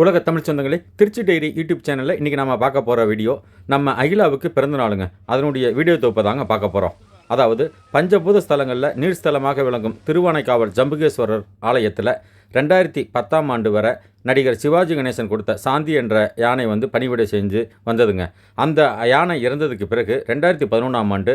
உலக தமிழ் சொந்தங்களே Trichy diary YouTube சேனலில் இன்றைக்கி நம்ம பார்க்க போகிற வீடியோ நம்ம அகிலாவுக்கு பிறந்த நாளுங்க. அதனுடைய வீடியோ தொகுப்பை தாங்க பார்க்க போகிறோம் அதாவது பஞ்சபூத ஸ்தலங்களில் நீர்ஸ்தலமாக விளங்கும் திருவானைக்காவல் ஜம்புகேஸ்வரர் ஆலயத்தில் ரெண்டாயிரத்தி பத்தாம் ஆண்டு வரை நடிகர் சிவாஜி கணேசன் கொடுத்த சாந்தி என்ற யானை வந்து பணிவிடை செஞ்சு வந்ததுங்க. அந்த யானை இறந்ததுக்கு பிறகு ரெண்டாயிரத்தி பதினொன்றாம் ஆண்டு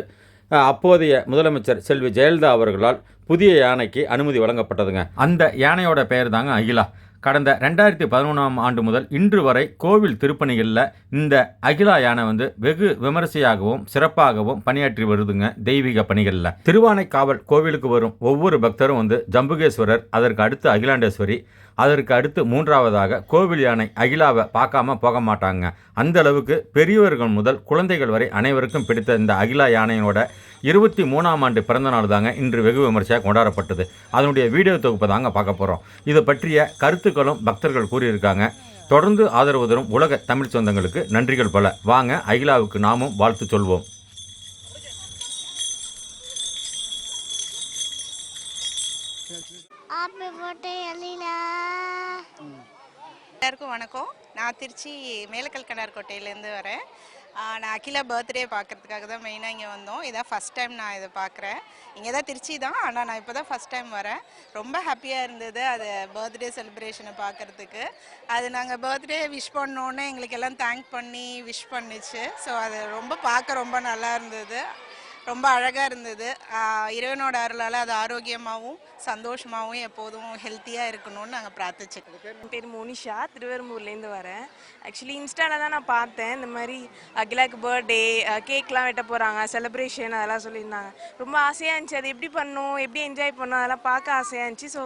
அப்போதைய முதலமைச்சர் செல்வி ஜெயலலிதா அவர்களால் புதிய யானைக்கு அனுமதி வழங்கப்பட்டதுங்க. அந்த யானையோட பெயர் தாங்க அகிலா. கடந்த ரெண்டாயிரத்தி பதினொன்றாம் ஆண்டு முதல் இன்று வரை கோவில் திருப்பணிகளில் இந்த அகிலா யானை வந்து வெகு விமரிசையாகவும் சிறப்பாகவும் பணியாற்றி வருதுங்க தெய்வீக பணிகளில். திருவானைக்காவல் கோவிலுக்கு வரும் ஒவ்வொரு பக்தரும் வந்து ஜம்புகேஸ்வரர் அதற்கு அடுத்து அகிலாண்டேஸ்வரி அதற்கு அடுத்து மூன்றாவதாக கோவில் யானை அகிலாவை பார்க்காம போக மாட்டாங்க. அந்த அளவுக்கு பெரியவர்கள் முதல் குழந்தைகள் வரை அனைவருக்கும் பிடித்த இந்த அகிலா யானையோட இருபத்தி மூணாம் ஆண்டு பிறந்த நாள் தாங்க இன்று வெகு விமர்சையாக கொண்டாடப்பட்டது. அதனுடைய வீடியோ தொகுப்பை தாங்க பார்க்க போகிறோம் இது பற்றிய கருத்துக்களும் பக்தர்கள் கூறியிருக்காங்க. தொடர்ந்து ஆதரவு தரும் உலக தமிழ் சொந்தங்களுக்கு நன்றிகள் பல. வாங்க அகிலாவுக்கு நாமும் வாழ்த்து சொல்வோம். திருச்சி மேலக்கல்கனார் கோட்டையிலேருந்து வரேன். நான் அகிலா பர்த்டே பார்க்கறதுக்காக தான் மெயினாக இங்கே வந்தோம். இதான் ஃபஸ்ட் டைம் நான் இதை பார்க்குறேன். இங்கே தான் திருச்சி தான் ஆனால் நான் இப்போ தான் ஃபஸ்ட் டைம் வரேன். ரொம்ப ஹாப்பியாக இருந்தது அது பர்த்டே செலிப்ரேஷனை பார்க்கறதுக்கு. அது நாங்கள் பர்த்டே விஷ் பண்ணோன்னே எங்களுக்கு எல்லாம் தேங்க் பண்ணி விஷ் பண்ணுச்சு. ஸோ அது ரொம்ப பார்க்க ரொம்ப நல்லா இருந்தது. ரொம்ப அழகாக இருந்தது. இறைவனோட அருளால் அது ஆரோக்கியமாகவும் சந்தோஷமாகவும் எப்போதும் ஹெல்த்தியாக இருக்கணும்னு நாங்கள் பிரார்த்திச்சுக்கிறோம். என் பேர் மோனிஷா திருவெரும்பூர்லேருந்து வரேன். ஆக்சுவலி இன்ஸ்டாவில் தான் நான் பார்த்தேன். இந்த மாதிரி அகிலாக்கு பர்த்டே கேக்லாம் வெட்ட போகிறாங்க செலிப்ரேஷன் அதெல்லாம் சொல்லியிருந்தாங்க. ரொம்ப ஆசையாக இருந்துச்சு. அது எப்படி பண்ணும் எப்படி என்ஜாய் பண்ணும் அதெல்லாம் பார்க்க ஆசையாக இருந்துச்சு. ஸோ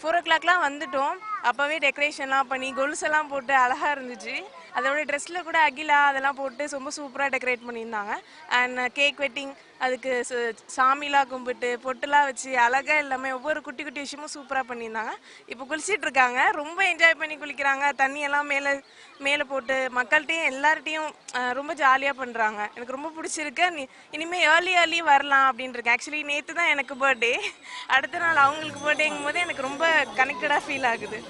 ஃபோர் ஓ கிளாக்லாம் வந்துட்டோம். அப்போவே டெக்கரேஷன்லாம் பண்ணி கொலுசெல்லாம் போட்டு அழகாக இருந்துச்சு. அதோட ட்ரெஸ்ஸில் கூட அகிலா அதெல்லாம் போட்டு ரொம்ப சூப்பராக டெக்கரேட் பண்ணியிருந்தாங்க. அண்ட் கேக் வெட்டிங் அதுக்கு சு- சாமிலாம் கும்பிட்டு பொட்டுலாம் வச்சு அழகாக எல்லாமே ஒவ்வொரு குட்டி குட்டி விஷயமும் சூப்பராக பண்ணியிருந்தாங்க. இப்போ குளிச்சிட்டு இருக்காங்க ரொம்ப என்ஜாய் பண்ணி குளிக்கிறாங்க. தண்ணியெல்லாம் மேலே மேலே போட்டு மக்கள்கிட்டையும் எல்லார்ட்டையும் ரொம்ப ஜாலியாக பண்ணுறாங்க எனக்கு ரொம்ப பிடிச்சிருக்கு. நீ இனிமேல் ஏர்லி ஏர்லி வரலாம் அப்படின்னு இருக்கேன் ஆக்சுவலி நேற்று தான் எனக்கு பர்த்டே அடுத்த நாள் அவங்களுக்கு பர்த்டேங்கும் போது எனக்கு ரொம்ப கனெக்டடாக ஃபீல் ஆகுது.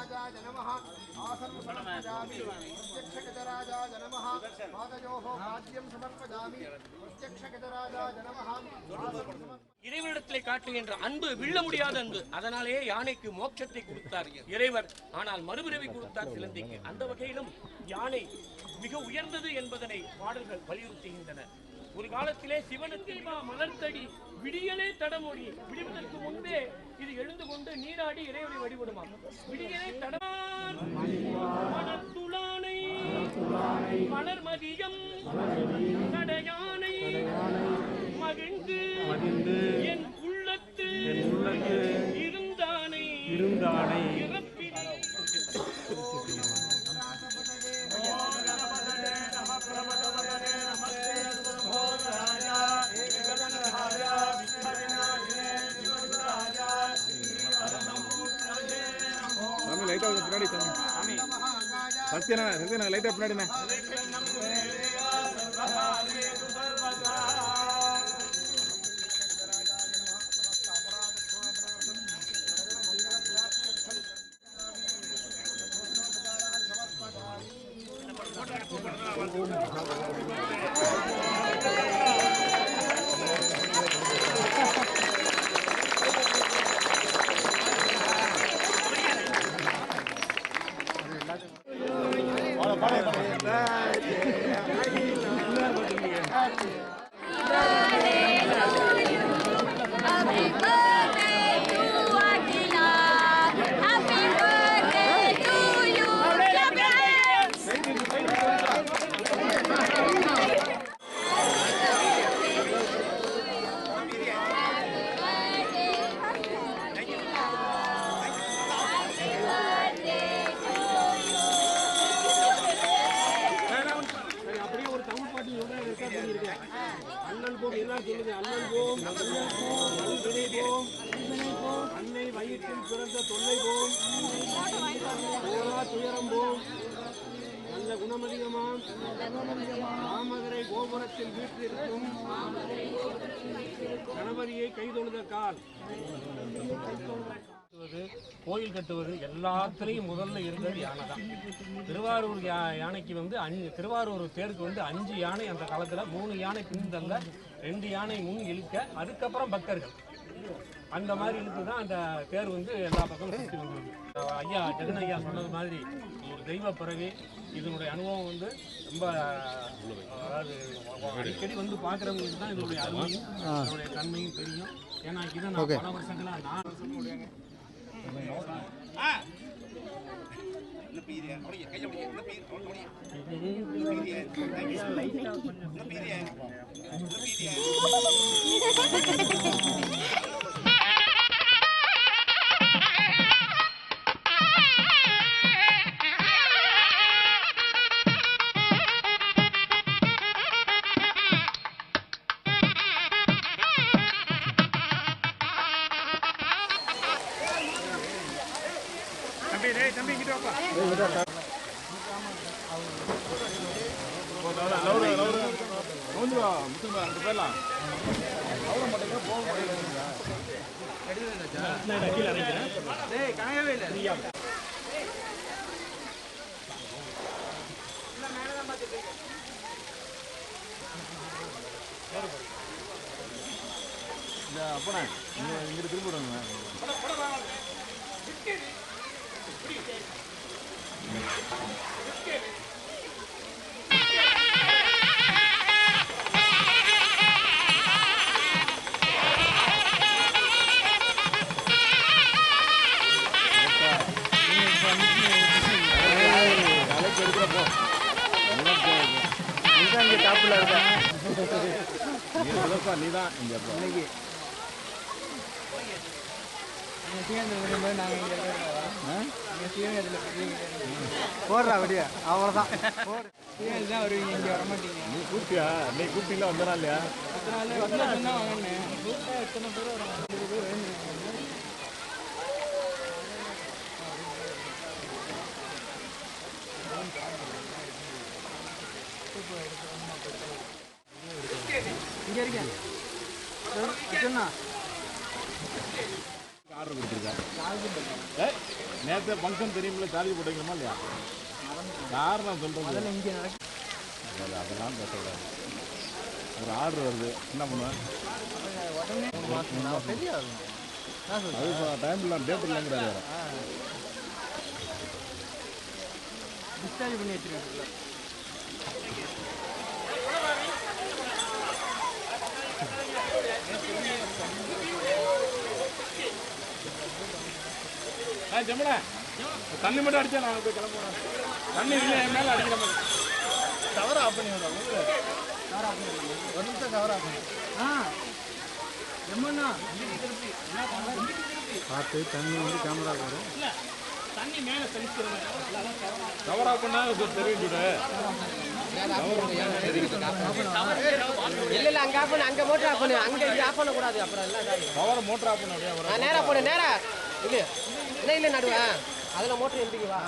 பண்ணிட்டு இருக்கேன் தேங்க்யூ இறைவனிடத்திலே காட்டுகின்ற அன்பு வில்ல முடியாத அன்பு. அதனாலேயே யானைக்கு மோட்சத்தை கொடுத்தார் இறைவர். ஆனால் மறுபிறவி கொடுத்தார் சிலந்திக்கு. அந்த வகையிலும் யானை மிக உயர்ந்தது என்பதனை பாடல்கள் வலியுறுத்துகின்றன. ஒரு காலத்திலே சிவனுக்கு மலர்த்தடி விடியலே தடமொழி. விடுவதற்கு முன்பே இது நீராடி இறைவனை வழிபடுமா? விடியலை தடமார் மணத்துளானை. மலர் மதியம் தடையானை மகிழ்ந்து சத்யனா சத்யனா லைட்டா பின்னாடிண்ணே 해봐. வயிற்றில் தொல்லை போம் துயரம் போம் நல்ல குணமதிகமாம் மாமதுரை கோபுரத்தில் வீற்றிருக்கும் கணபதியை கைதொழுத கால். கட்டுவது, கோயில் கட்டுவது எல்லாத்துலேயும் முதல்ல இருந்தது யானை தான். திருவாரூர் யா யானைக்கு வந்து அஞ்சு திருவாரூர் தேருக்கு வந்து அஞ்சு யானை அந்த காலத்தில் மூணு யானை பின்தல்ல ரெண்டு யானை முன் இழுக்க அதுக்கப்புறம் பக்தர்கள். அந்த மாதிரி இழுத்து தான் அந்த தேர் வந்து எல்லா பக்கமும் சுற்றி வந்தது அஹ் ஐயா ஜெகன் ஐயா சொன்னது மாதிரி ஒரு தெய்வ பிறவி இதனுடைய அனுபவம் வந்து ரொம்ப அதாவது அடிக்கடி வந்து பார்க்குறவங்களுக்கு தான் இதனுடைய அருமையும் இதனுடைய தன்மையும் தெரியும். ஏன்னா இதை நான் பல வருஷங்களா நான் தம்பி அப்பனே இங்கே திரும்ப விடுங்க நீ தான் இங்கே இன்னைக்கு போடுறா விடிய அவ்வளோதான் போடு வருவீங்க இங்கே வர மாட்டீங்க நீ கூப்பிட்டியா நீ கூப்பிட்டீங்களா வந்தனா இல்லையா அதனால எத்தனை பேர் இங்கே இருக்கேன் சொன்னா ஆர்டர் கொடுத்துருக்கேன் ஏய் நேற்று ஃபங்க்ஷன் தெரியுமில்ல சார்ஜ் போட்டீங்களா இல்லையா? காரணம் சொல்கிறது இங்கே நடக்க. அதெல்லாம் பேசக்கூடாது. ஒரு ஆர்டர் வருது. என்ன பண்ணுவேன் தெரியாது. அது டைம் இல்லை டேட் இல்லைங்கிறாரு. டிஸ்சார்ஜ் பண்ணி வச்சிருக்கேன். ஜம்மடா தண்ணி மட்டும் அடிச்சா நான் போய் கிளம்புறேன் தண்ணி இல்லை என் மேலே அடிக்கிற மாதிரி. கவர் ஆஃப் பண்ணி விடுறோம் கவர் ஆஃப் பண்ணி ஒரு நிமிஷம் கவர் ஆஃப் பண்ணி ஆ. எம்மண்ணா பார்த்து தண்ணி வந்து கேமரா வரும். கவர் ஆஃப் பண்ணா தெரிவிச்சுடு இல்ல இல்ல அங்க ஆஃப் பண்ணு அங்க மோட்டர் ஆஃப் பண்ணு. அங்க இங்க ஆஃப் பண்ண கூடாது அப்புறம் எல்லாம். கவரை மோட்டர் ஆஃப் பண்ண அப்படியே நேரா போடு நேரா. இல்ல இல்ல நடுவேன் அதில் மோட்டர் எந்திரிக்கு வா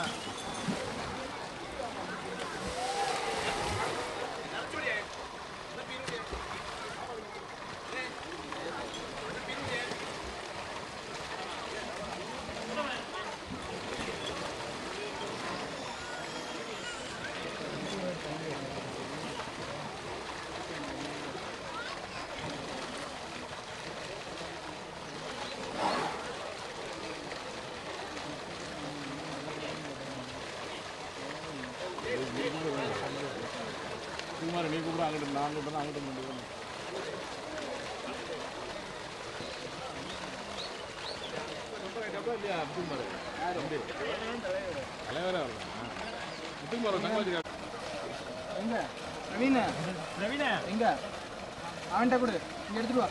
குமார் நீ கூப்பிட அங்கிட்டு நான் கூப்பிட்டு அங்கிட்டு முடியும் இல்லையா சங்கராஜ் எங்க ரவீன ரவீன எங்க அவன்கிட்ட கொடு இங்க எடுத்துட்டு வா